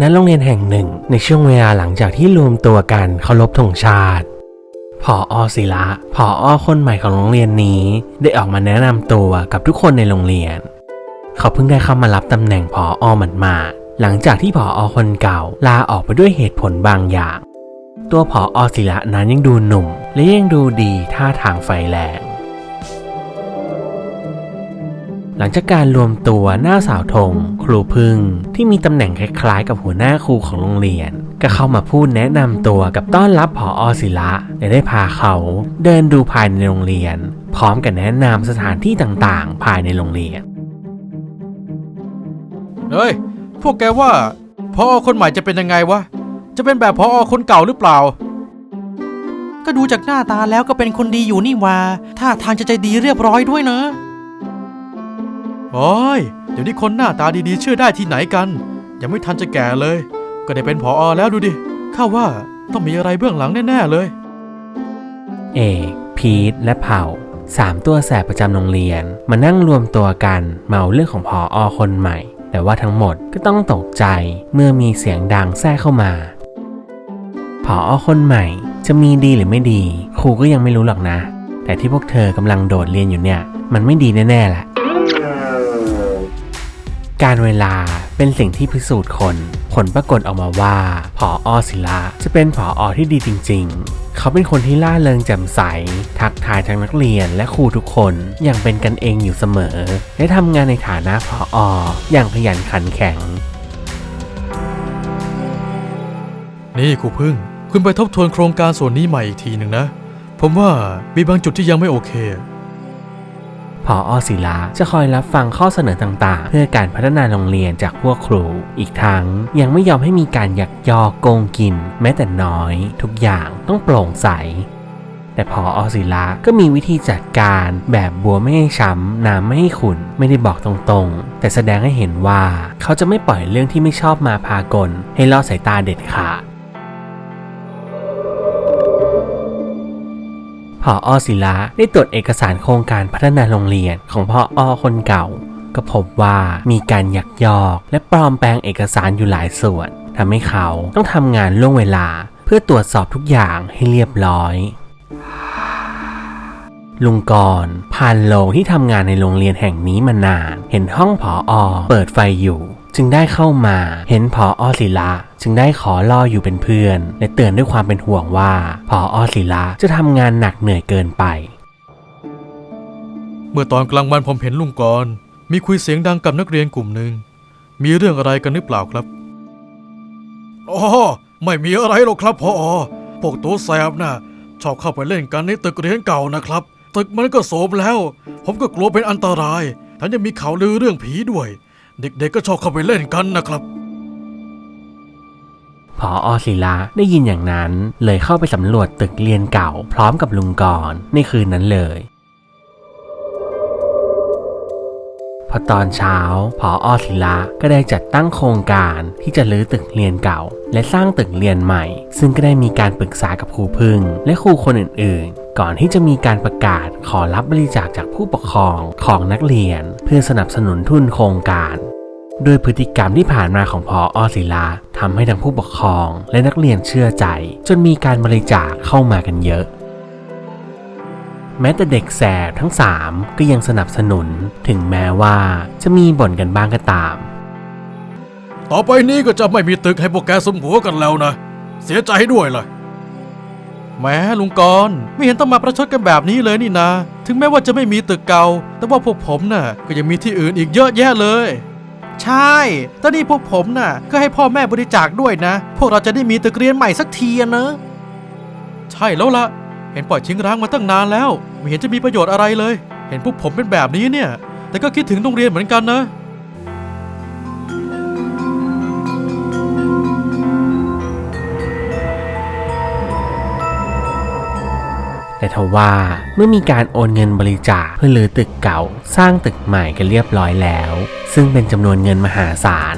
ณโรงเรียนแห่งหนึ่งในช่วงเวลาหลังจากที่รวมตัวกันเคารพธงชาติผออศิละผออคนใหม่ของโรงเรียนนี้ ได้ออกมาแนะนำตัวกับทุกคนในโรงเรียน เขาเพิ่งได้เข้ามารับตำแหน่งผออหมาดมาหลังจากที่ผออคนเก่าลาออกไปด้วยเหตุผลบางอย่าง ตัวผออศิละนั้นยังดูหนุ่ม และยังดูดีท่าทางไฟแรง หลังจากการรวมตัวหน้าสาวธงครูพึ่ง ที่มีตำแหน่งคล้ายๆ กับหัวหน้าครูของโรงเรียน ก็เข้ามาพูดแนะนำตัวกับต้อนรับผออศิละและได้พาเขาเดินดูภายในโรงเรียน พร้อมกับแนะนำสถานที่ต่างๆ ภายในโรงเรียนเฮ้ยพวกแกว่าพออคนใหม่จะเป็นยังไงวะจะเป็นแบบพออคนเก่าหรือเปล่า ก็ดูจากหน้าตาแล้วก็เป็นคนดีอยู่นี่ว่าท่าทางจะใจดีเรียบร้อยด้วยนะ โอ้ย เดี๋ยวนี้คนหน้าตาดีๆ เชื่อได้ที่ไหนกัน ยังไม่ทันจะแก่เลย ก็ได้เป็นผออแล้วดูดิข้าว่าต้องมีอะไรเบื้องหลังแน่ ๆ เลย เอกพีทและเผ่าสามตัวแสบประจำโรงเรียน มานั่งรวมตัวกันเมาเรื่องของพออคนใหม่ แต่ว่าทั้งหมดก็ต้องตกใจเมื่อมีเสียงดังแทรกเข้ามาพออคนใหม่ จะมีดีหรือไม่ดี ครูก็ยังไม่รู้หรอกนะ แต่ที่พวกเธอกำลังโดดเรียนอยู่เนี่ย มันไม่ดีแน่ๆแหละ การเวลาเป็นสิ่งที่พิสูจน์คน ผลปรากฏออกมาว่าผออศิลาจะเป็นผออที่ดีจริง ๆ เขาเป็นคนที่ล่าเริงแจ่มใส ทักทายทั้งนักเรียนและครูทุกคนอย่างเป็นกันเองอยู่เสมอ และทำงานในฐานะผอออย่างขยันขันแข็ง นี่ครูพึ่ง คุณไปทบทวนโครงการส่วนนี้ใหม่อีกทีหนึ่งนะ ผมว่ามีบางจุดที่ยังไม่โอเค ผออศิลาจะคอยรับฟังข้อเสนอต่างๆ เพื่อการพัฒนาโรงเรียนจากพวกครู อีกทั้งยังไม่ยอมให้มีการยักยอกโกงกิน แม้แต่น้อย ทุกอย่างต้องโปร่งใส แต่พออศิลาก็มีวิธีจัดการแบบบัวไม่ให้ช้ำน้ำไม่ให้ขุนไม่ได้บอกตรงๆ แต่แสดงให้เห็นว่าเขาจะไม่ปล่อยเรื่องที่ไม่ชอบมาพากลให้ลอดสายตาเด็ดขาด พออศิลาได้ตรวจเอกสารโครงการพัฒนาโรงเรียนของพออคนเก่า ก็พบว่ามีการยักยอก และปลอมแปลงเอกสารอยู่หลายส่วนทำให้เขาต้องทำงานล่วงเวลา เพื่อตรวจสอบทุกอย่างให้เรียบร้อยลุงกรณ์ผ่านโลงที่ทำงานในโรงเรียนแห่งนี้มานาน เห็นห้องผออเปิดไฟอยู่ จึงได้เข้ามาเห็นผออศิลาจึงได้ขอรออยู่เป็นเพื่อนและเตือนด้วยความเป็นห่วงว่าผออศิลาจะทำงานหนักเหนื่อยเกินไป เมื่อตอนกลางวันผมเห็นลุงกรมีคุยเสียงดังกับนักเรียนกลุ่มหนึ่งมีเรื่องอะไรกันหรือเปล่าครับอ๋อไม่มีอะไรหรอกครับพออพวกตัวแสบน่ะชอบเข้าไปเล่นกันในตึกเรียนเก่านะครับ ตึกมันก็โสมแล้ว ผมก็กลัวเป็นอันตรายทั้งยังมีข่าวลือเรื่องผีด้วย เด็กๆก็ชอบเข้าไปเล่นกันนะครับ พออศิลาได้ยินอย่างนั้นเลยเข้าไปสำรวจตึกเรียนเก่า พร้อมกับลุงกรณ์ในคืนนั้นเลย พอตอนเช้าพออศิลาก็ได้จัดตั้งโครงการที่จะรื้อตึกเรียนเก่า และสร้างตึกเรียนใหม่ ซึ่งก็ได้มีการปรึกษากับครูพึ่ง และครูคนอื่นๆ ก่อนที่จะมีการประกาศขอรับบริจาคจากผู้ปกครองของนักเรียน เพื่อสนับสนุนทุนโครงการ ด้วยพฤติกรรมที่ผ่านมาของพออศิลาทำให้ทั้งผู้ปกครอง และนักเรียนเชื่อใจ จนมีการบริจาคเข้ามากันเยอะ แม้แต่เด็กแสบทั้งสามก็ยังสนับสนุนถึงแม้ว่าจะมีบ่นกันบ้างก็ตาม ต่อไปนี้ก็จะไม่มีตึกให้พวกแกสมหัวกันแล้วนะ เสียใจด้วยเลยแหมลุงกรณ์ไม่เห็นต้องมาประชดกันแบบนี้เลยนี่นาถึงแม้ว่าจะไม่มีตึกเก่า แต่ว่าพวกผมน่ะก็ยังมีที่อื่นอีกเยอะแยะเลย ใช่ตอนนี้พวกผมน่ะ ก็ให้พ่อแม่บริจาคด้วยนะ พวกเราจะได้มีตึกเรียนใหม่สักทีอะนะใช่แล้วล่ะ เห็นปล่อยทิ้งร้างมาตั้งนานแล้ว ไม่เห็นจะมีประโยชน์อะไรเลย เห็นพวกผมเป็นแบบนี้เนี่ย แต่ก็คิดถึงโรงเรียนเหมือนกันนะ แต่ทว่าเมื่อมีการโอนเงินบริจาคเพื่อรื้อตึกเก่า สร้างตึกใหม่กันเรียบร้อยแล้ว ซึ่งเป็นจำนวนเงินมหาศาล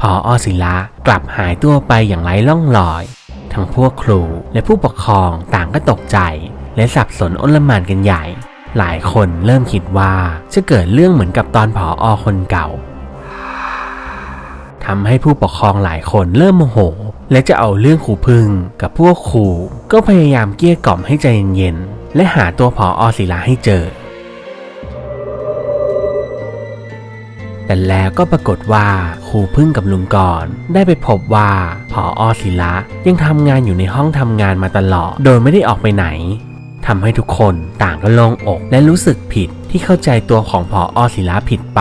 พออศิลากลับหายตัวไปอย่างไร้ร่องรอย ทั้งพวกครูและผู้ปกครองต่างก็ตกใจ และสับสนอนลหมานกันใหญ่ หลายคนเริ่มคิดว่าจะเกิดเรื่องเหมือนกับตอนผออคนเก่าทำให้ผู้ปกครองหลายคนเริ่มโมโห และจะเอาเรื่องครูพึ่งกับพวกครูก็พยายามเกลี้ยกล่อมให้ใจเย็นๆและหาตัวผออศิลาให้เจอ แต่แล้วก็ปรากฏว่าครูพึ่งกับลุงกรณ์ได้ไปพบว่าผออศิละยังทำงานอยู่ในห้องทำงานมาตลอด โดยไม่ได้ออกไปไหนทำให้ทุกคนต่างก็โล่งอกและรู้สึกผิดที่เข้าใจตัวของผออศิละผิดไป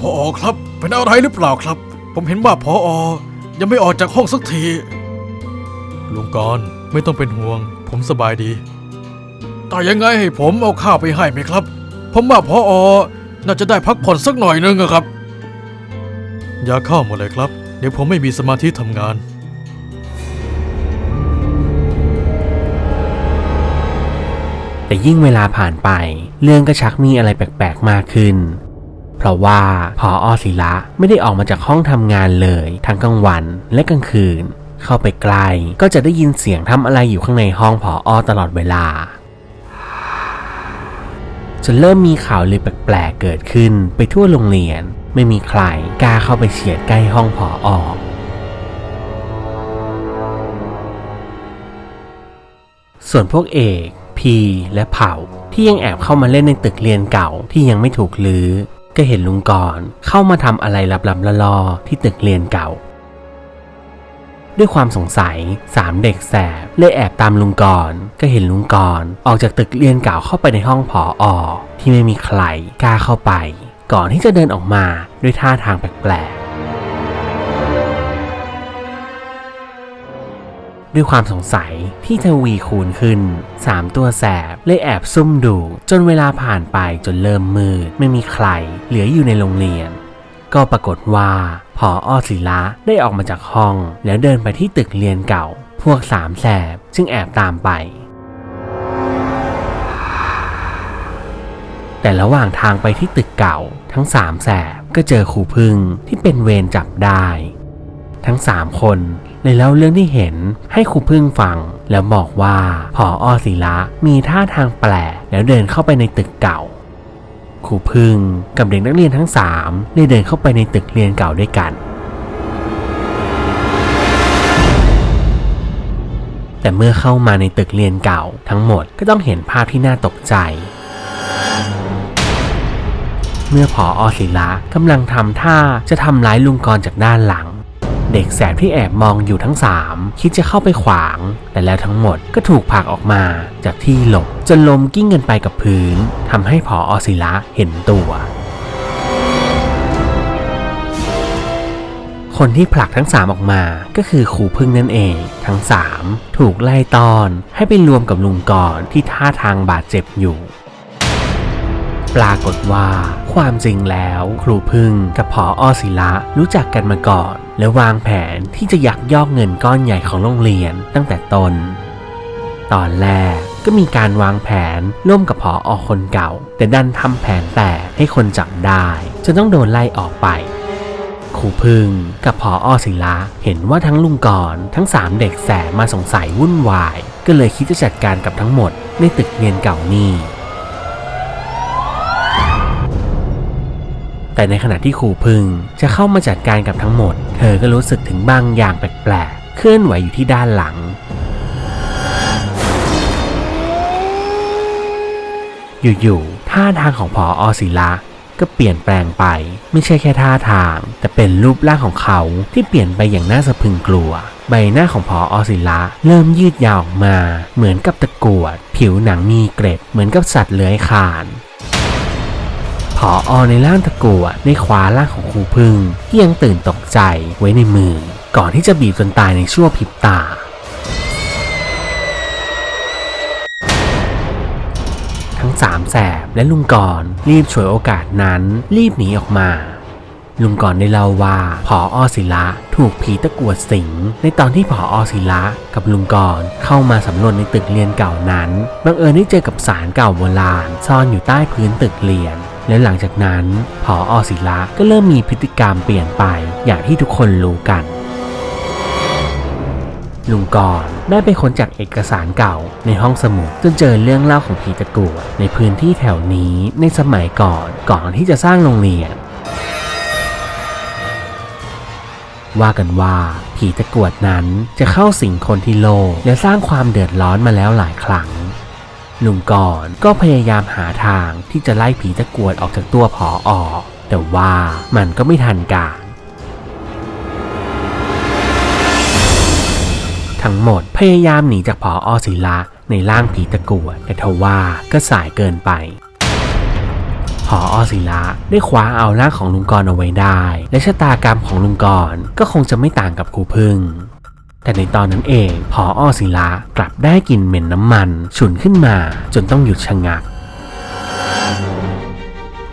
พอครับเป็นอะไรหรือเปล่าครับ ผมเห็นว่าพออยังไม่ออกจากห้องสักที ลุงกรณ์ไม่ต้องเป็นห่วง ผมสบายดี แต่ยังไงให้ผมเอาข้าวไปให้ไหมครับ ผมว่าพออน่าจะได้พักผ่อนสักหน่อยนึงอะครับ อย่าเข้าหมดเลยครับ เดี๋ยวผมไม่มีสมาธิทำงาน แต่ยิ่งเวลาผ่านไป เรื่องก็ชักมีอะไรแปลกๆมากขึ้น เพราะว่าพออศิละไม่ได้ออกมาจากห้องทำงานเลย ทั้งกลางวันและกลางคืน เข้าไปใกล้ก็จะได้ยินเสียงทำอะไรอยู่ข้างในห้องพออตลอดเวลาจนเริ่มมีข่าวลือแปลกๆเกิดขึ้นไปทั่วโรงเรียน ไม่มีใครกล้าเข้าไปเฉียดใกล้ห้องพออส่วนพวกเอกพีและเผ่าที่ยังแอบเข้ามาเล่นในตึกเรียนเก่าที่ยังไม่ถูกลือ้อ ก็เห็นลุงกรณ์เข้ามาทำอะไรลับๆล่อที่ตึกเรียนเก่า ด้วยความสงสัยสามเด็กแสบเลยแอบตามลุงกรณ์ก็เห็นลุงกรณ์ออกจากตึกเรียนเก่าเข้าไปในห้องผออที่ไม่มีใครกล้าเข้าไป ก่อนที่จะเดินออกมาด้วยท่าทางแปลกๆ ด้วยความสงสัยที่ทวีคูณขึ้น 3 ตัวแสบเลยแอบซุ่มดู จนเวลาผ่านไปจนเริ่มมืด ไม่มีใครเหลืออยู่ในโรงเรียน ก็ปรากฏว่าพออศิละได้ออกมาจากห้อง แล้วเดินไปที่ตึกเรียนเก่า พวกสามแสบจึงแอบตามไป แต่ระหว่างทางไปที่ตึกเก่า ทั้งสามแสบก็เจอครูพึ่งที่เป็นเวรจับได้ ทั้งสามคน เลยเล่าเรื่องที่เห็นให้ครูพึ่งฟัง แล้วบอกว่าผออศิละมีท่าทางแปลกแล้วเดินเข้าไปในตึกเก่าครูพึ่งกับเด็กนักเรียนทั้งสามเลยเดินเข้าไปในตึกเรียนเก่าด้วยกัน แต่เมื่อเข้ามาในตึกเรียนเก่าทั้งหมดก็ต้องเห็นภาพที่น่าตกใจ เมื่อผออศิละกำลังทำท่าจะทำร้ายลุงกรจากด้านหลัง เด็กแสบที่แอบมองอยู่ทั้งสามคิดจะเข้าไปขวาง แต่แล้วทั้งหมดก็ถูกผลักออกมาจากที่หลบจนลมกิ้งกันไปกับพื้นทำให้ผออศิละเห็นตัวคนที่ผลักทั้งสามออกมาก็คือครูพึ่งนั่นเอง ทั้งสามถูกไล่ตอนให้ไปรวมกับลุงกรที่ท่าทางบาดเจ็บอยู่ ปรากฏว่า ความจริงแล้วครูพึ่งกับผออศิละรู้จักกันมาก่อน และวางแผนที่จะยักยอกเงินก้อนใหญ่ของโรงเรียนตั้งแต่ต้นตอนแรกก็มีการวางแผนร่วมกับผออคนเก่า แต่ดันทำแผนแตกให้คนจับได้จนต้องโดนไล่ออกไปครูพึ่งกับผออศิละเห็นว่าทั้งลุงกรทั้งสามเด็กแสบมาสงสัยวุ่นวาย ก็เลยคิดจะจัดการกับทั้งหมดในตึกเรียนเก่านี่ แต่ในขณะที่ครูพึ่งจะเข้ามาจัดการกับทั้งหมด เธอก็รู้สึกถึงบางอย่างแปลกๆ เคลื่อนไหวอยู่ที่ด้านหลัง อยู่ๆ ท่าทางของพออศิละก็เปลี่ยนแปลงไป ไม่ใช่แค่ท่าทาง แต่เป็นรูปร่างของเขาที่เปลี่ยนไปอย่างน่าสะพรึงกลัว ใบหน้าของพออศิละเริ่มยืดยาวออกมา เหมือนกับตะกรวด ผิวหนังมีเกร็ดเหมือนกับสัตว์เลื้อยคลาน ผออในร่างตะกัวได้คว้าร่างของครูพึ่งที่ยังตื่นตกใจไว้ในมือ ก่อนที่จะบีบจนตายในชั่วพริบตาทั้งสามแสบและลุงกรรีบฉวยโอกาสนั้นรีบหนีออกมา ลุงกรได้เล่าว่าผออศิละถูกผีตะกวดสิง ในตอนที่ผออศิละกับลุงกรเข้ามาสำรวจในตึกเรียนเก่านั้นบังเอิญได้เจอกับสารเก่าโบราณซ่อนอยู่ใต้พื้นตึกเรียน และหลังจากนั้นผออศิละก็เริ่มมีพฤติกรรมเปลี่ยนไปอย่างที่ทุกคนรู้กันลุงกรณ์ได้ไปค้นจากเอกสารเก่าในห้องสมุดจนเจอเรื่องเล่าของผีตะกรวดในพื้นที่แถวนี้ในสมัยก่อนก่อนที่จะสร้างโรงเรียน ว่ากันว่าผีตะกรวดนั้นจะเข้าสิงคนที่โลและสร้างความเดือดร้อนมาแล้วหลายครั้ง ลุงกรก็พยายามหาทางที่จะไล่ผีตะกรวดออกจากตัวผออแต่ว่ามันก็ไม่ทันการทั้งหมดพยายามหนีจากผออศิละในร่างผีตะกรวดแต่ทว่าก็สายเกินไปผออศิละได้คว้าเอาร่างของลุงกรเอาไว้ได้ และชะตากรรมของลุงกรก็คงจะไม่ต่างกับครูพึ่ง แต่ในตอนนั้นเองผออ้อศิละกลับได้กลิ่นเหม็นน้ำมัน ฉุนขึ้นมาจนต้องหยุดชะงัก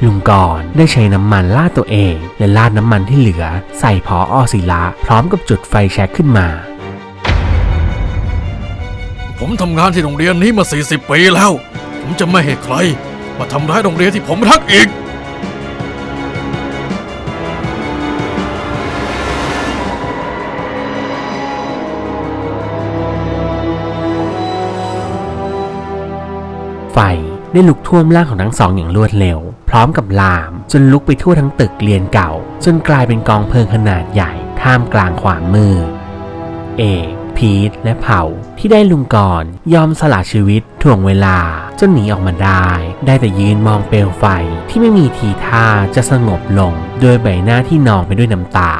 ลุงกรได้ใช้น้ำมันลาดตัวเอง และลาดน้ำมันที่เหลือ ใส่ผออ้อศิละพร้อมกับจุดไฟแช็กขึ้นมา ผมทำงานที่โรงเรียนนี้มา 40 ปีแล้ว ผมจะไม่ให้ใคร มาทำร้ายโรงเรียนที่ผมรักอีก ฟได้ลุกท่วมร่างของทั้งสองอย่างรวดเร็ว พร้อมกับลาม จนลุกไปทั่วทั้งตึกเรียนเก่า จนกลายเป็นกองเพลิงขนาดใหญ่ท่ามกลางความมืดเอกพีทและเผาที่ได้ลุงกรยอมสละชีวิตถ่วงเวลาจนหนีออกมาได้ ได้แต่ยืนมองเปลวไฟที่ไม่มีทีท่าจะสงบลง โดยใบหน้าที่นองไปด้วยน้ำตา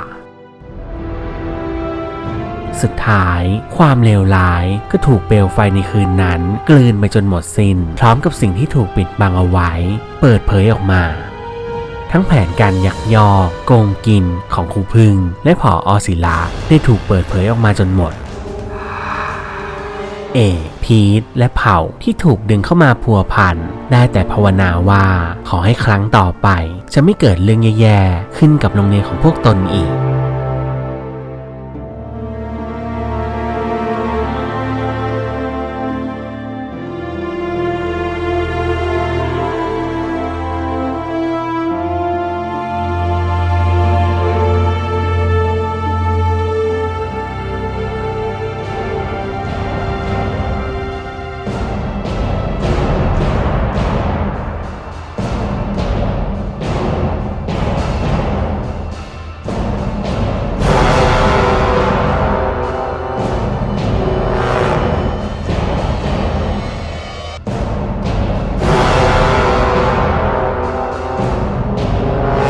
สุดท้าย ความเลวร้ายก็ถูกเปลวไฟในคืนนั้น กลืนไปจนหมดสิน้น พร้อมกับสิ่งที่ถูกปิดบังเอาไว้ เปิดเผยออกมาทั้งแผนการยักยอกโกงกินของครูพึ่ง และผออศิลาได้ถูกเปิดเผยออกมาจนหมด เอ พีทและเผ่าที่ถูกดึงเข้ามาพัวพันได้แต่ภาวนาว่าขอให้ครั้งต่อไป จะไม่เกิดเรื่องแย่ๆ ขึ้นกับโรงเรียนของพวกตนอีก